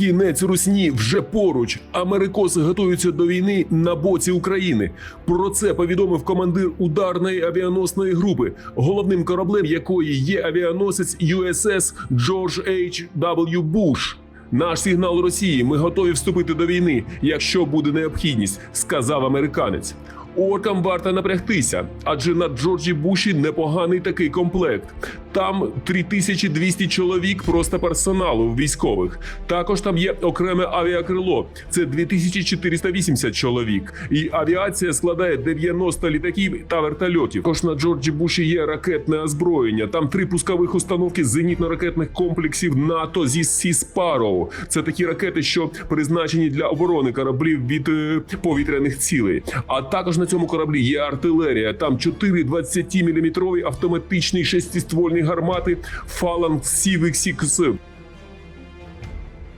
Кінець русні вже поруч. Америкоси готуються до війни на боці України. Про це повідомив командир ударної авіаносної групи, головним кораблем якої є авіаносець USS Джордж H. W. Буш. Наш сигнал Росії. Ми готові вступити до війни, якщо буде необхідність, сказав американець. Оркам варто напрягтися, адже на Джорджі Буші непоганий такий комплект. Там 3200 чоловік просто персоналу військових. Також там є окреме авіакрило. Це 2480 чоловік. І авіація складає 90 літаків та вертольотів. Також на Джорджі Буші є ракетне озброєння. Там три пускових установки зенітно-ракетних комплексів НАТО зі Сіспароу. Це такі ракети, що призначені для оборони кораблів від е, повітряних цілей. А також на цьому кораблі є артилерія. Там 4 20-мм автоматичні шестиствольні гармати Civic 6